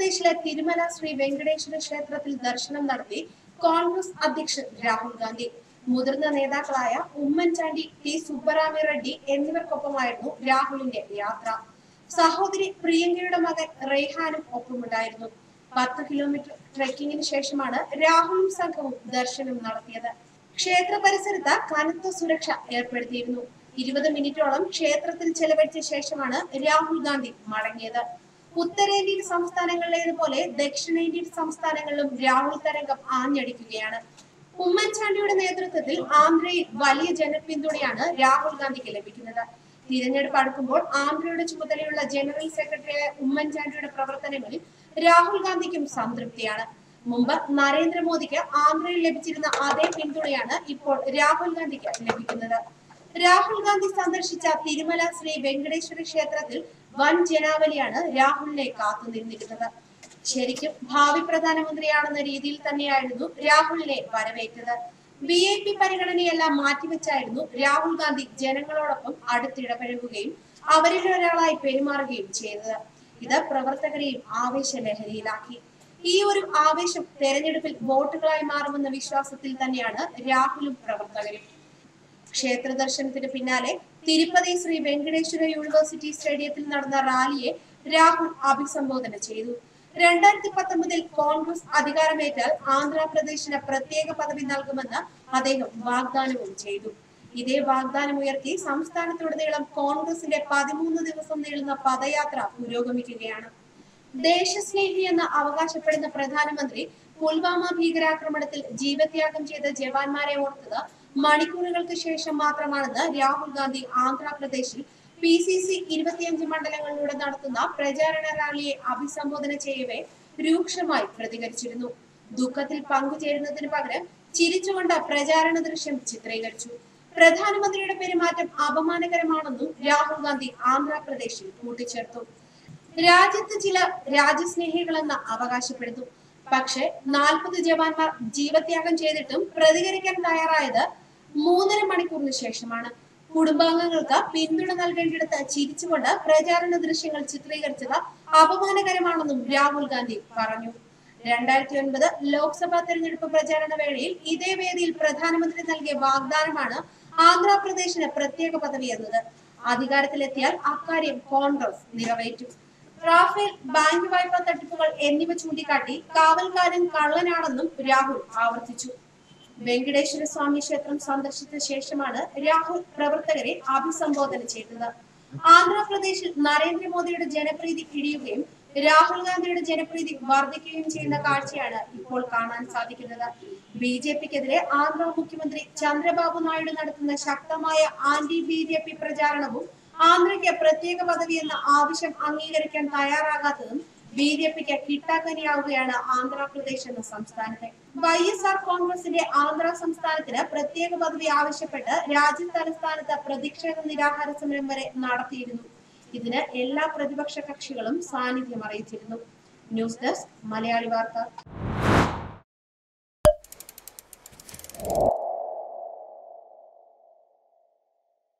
ആന്ധ്രാപ്രദേശിലെ തിരുമല ശ്രീ വെങ്കടേശ്വര ക്ഷേത്രത്തിൽ ദർശനം നടത്തി കോൺഗ്രസ് അധ്യക്ഷൻ രാഹുൽ ഗാന്ധി. മുതിർന്ന നേതാക്കളായ ഉമ്മൻചാണ്ടി ടി സുബ്ബറാമി റെഡ്ഡി എന്നിവർക്കൊപ്പമായിരുന്നു രാഹുലിന്റെ യാത്ര. സഹോദരി പ്രിയങ്കയുടെ മകൻ റെയ്ഹാനും ഒപ്പമുണ്ടായിരുന്നു. പത്ത് കിലോമീറ്റർ ട്രെക്കിങ്ങിന് ശേഷമാണ് രാഹുലും സംഘവും ദർശനം നടത്തിയത്. ക്ഷേത്ര പരിസരത്ത് കനത്ത സുരക്ഷ ഏർപ്പെടുത്തിയിരുന്നു. ഇരുപത് മിനിറ്റോളം ക്ഷേത്രത്തിൽ ചെലവഴിച്ച ശേഷമാണ് രാഹുൽ ഗാന്ധി മടങ്ങിയത്. ഉത്തരേന്ത്യൻ സംസ്ഥാനങ്ങളിലേതുപോലെ ദക്ഷിണേന്ത്യൻ സംസ്ഥാനങ്ങളിലും രാഹുൽ തരംഗം ആഞ്ഞടിക്കുകയാണ്. ഉമ്മൻചാണ്ടിയുടെ നേതൃത്വത്തിൽ ആന്ധ്രയിൽ വലിയ ജനപിന്തുണയാണ് രാഹുൽ ഗാന്ധിക്ക് ലഭിക്കുന്നത്. തിരഞ്ഞെടുപ്പ് അടുക്കുമ്പോൾ ആന്ധ്രയുടെ ചുമതലയുള്ള ജനറൽ സെക്രട്ടറിയായ ഉമ്മൻചാണ്ടിയുടെ പ്രവർത്തനങ്ങളിൽ രാഹുൽ ഗാന്ധിക്കും സംതൃപ്തിയാണ്. മുമ്പ് നരേന്ദ്രമോദിക്ക് ആന്ധ്രയിൽ ലഭിച്ചിരുന്ന അതേ പിന്തുണയാണ് ഇപ്പോൾ രാഹുൽ ഗാന്ധിക്ക് ലഭിക്കുന്നത്. രാഹുൽ ഗാന്ധി സന്ദർശിച്ച തിരുമല ശ്രീ വെങ്കടേശ്വര ക്ഷേത്രത്തിൽ വൻ ജനാവലിയാണ് രാഹുലിനെ കാത്തുനിന്നിരുന്നത്. ശരിക്കും ഭാവി പ്രധാനമന്ത്രിയാണെന്ന രീതിയിൽ തന്നെയായിരുന്നു രാഹുലിനെ വരവേറ്റത്. വി ഐ പി പരിഗണനയെല്ലാം മാറ്റിവെച്ചായിരുന്നു രാഹുൽ ഗാന്ധി ജനങ്ങളോടൊപ്പം അടുത്തിടപഴകുകയും അവരിൽ ഒരാളായി പെരുമാറുകയും ചെയ്തത്. ഇത് പ്രവർത്തകരെയും ആവേശ ലഹരിയിലാക്കി ഈ ഒരു ആവേശം തെരഞ്ഞെടുപ്പിൽ വോട്ടുകളായി മാറുമെന്ന വിശ്വാസത്തിൽ തന്നെയാണ് രാഹുലും പ്രവർത്തകരും. ക്ഷേത്ര ദർശനത്തിന് പിന്നാലെ തിരുപ്പതി ശ്രീ വെങ്കടേശ്വര യൂണിവേഴ്സിറ്റി സ്റ്റേഡിയത്തിൽ നടന്ന റാലിയെ രാഹുൽ അഭിസംബോധന ചെയ്തു. രണ്ടായിരത്തി പത്തൊമ്പതിൽ കോൺഗ്രസ് അധികാരമേറ്റാൽ ആന്ധ്രാപ്രദേശിന് പ്രത്യേക പദവി നൽകുമെന്ന് അദ്ദേഹം വാഗ്ദാനവും ചെയ്തു. ഇതേ വാഗ്ദാനം ഉയർത്തി സംസ്ഥാനത്തുടനീളം കോൺഗ്രസിന്റെ പതിമൂന്ന് ദിവസം നീളുന്ന പദയാത്ര പുരോഗമിക്കുകയാണ്. ദേശസ്നേഹി എന്ന് അവകാശപ്പെടുന്ന പ്രധാനമന്ത്രി പുൽവാമ ഭീകരാക്രമണത്തിൽ ജീവത്യാഗം ചെയ്ത ജവാന്മാരെ ഓർത്തത് മണിക്കൂറുകൾക്ക് ശേഷം മാത്രമാണെന്ന് രാഹുൽ ഗാന്ധി ആന്ധ്രാപ്രദേശിൽ പി സി സി ഇരുപത്തിയഞ്ച് മണ്ഡലങ്ങളിലൂടെ നടത്തുന്ന പ്രചാരണ റാലിയെ അഭിസംബോധന ചെയ്യവേ രൂക്ഷമായി പ്രതികരിച്ചിരുന്നു. ദുഃഖത്തിൽ പങ്കുചേരുന്നതിന് പകരം ചിരിച്ചുകൊണ്ട് പ്രചാരണ ദൃശ്യം ചിത്രീകരിച്ചു. പ്രധാനമന്ത്രിയുടെ പെരുമാറ്റം അപമാനകരമാണെന്നും രാഹുൽ ഗാന്ധി ആന്ധ്രാപ്രദേശിൽ കൂട്ടിച്ചേർത്തു. രാജ്യത്ത് ചില രാജ്യസ്നേഹികളെന്ന് അവകാശപ്പെടുന്നു. പക്ഷെ നാൽപ്പത് ജവാന്മാർ ജീവത്യാഗം ചെയ്തിട്ടും പ്രതികരിക്കാൻ തയ്യാറായത് മൂന്നര മണിക്കൂറിന് ശേഷമാണ് കുടുംബാംഗങ്ങൾക്ക് പിന്തുണ നൽകേണ്ടിടത്ത് ചിരിച്ചുകൊണ്ട് പ്രചാരണ ദൃശ്യങ്ങൾ ചിത്രീകരിച്ചത് അപമാനകരമാണെന്നും രാഹുൽ ഗാന്ധി പറഞ്ഞു. രണ്ടായിരത്തി ഒൻപത് ലോക്സഭാ തെരഞ്ഞെടുപ്പ് പ്രചാരണ വേളയിൽ ഇതേ വേദിയിൽ പ്രധാനമന്ത്രി നൽകിയ വാഗ്ദാനമാണ് ആന്ധ്രാപ്രദേശിന് പ്രത്യേക പദവി എന്നത്. അധികാരത്തിലെത്തിയാൽ അക്കാര്യം കോൺഗ്രസ് നിറവേറ്റും. റാഫേൽ ബാങ്ക് വായ്പാ തട്ടിപ്പുകൾ എന്നിവ ചൂണ്ടിക്കാട്ടി കാവൽക്കാരൻ കള്ളനാണെന്നും രാഹുൽ ആവർത്തിച്ചു. വെങ്കടേശ്വര സ്വാമി ക്ഷേത്രം സന്ദർശിച്ച ശേഷമാണ് രാഹുൽ പ്രവർത്തകരെ അഭിസംബോധന ചെയ്തത്. ആന്ധ്രാപ്രദേശിൽ നരേന്ദ്രമോദിയുടെ ജനപ്രീതി ഇടിയുകയും രാഹുൽ ഗാന്ധിയുടെ ജനപ്രീതി വർദ്ധിക്കുകയും ചെയ്യുന്ന കാഴ്ചയാണ് ഇപ്പോൾ കാണാൻ സാധിക്കുന്നത്. ബി ജെ പിക്കെതിരെ ആന്ധ്ര മുഖ്യമന്ത്രി ചന്ദ്രബാബു നായിഡു നടത്തുന്ന ശക്തമായ ആന്റി ബി ജെ പി പ്രചാരണവും ആന്ധ്രയ്ക്ക് പ്രത്യേക പദവി എന്ന ആവശ്യം അംഗീകരിക്കാൻ തയ്യാറാകാത്തതും ബി ജെ പിക്ക് കിട്ടാക്കനിയാവുകയാണ് ആന്ധ്രാപ്രദേശ് എന്ന സംസ്ഥാനത്തെ. വൈ എസ് ആർ കോൺഗ്രസിന്റെ ആന്ധ്ര സംസ്ഥാനത്തിന് പ്രത്യേക പദവി ആവശ്യപ്പെട്ട് രാജ്യ തലസ്ഥാനത്ത് പ്രതിഷേധ നിരാഹാര സമരം വരെ നടത്തിയിരുന്നു. ഇതിന് എല്ലാ പ്രതിപക്ഷ കക്ഷികളും സാന്നിധ്യം അറിയിച്ചിരുന്നു. ന്യൂസ് ഡെസ്ക് മലയാളി വാർത്ത.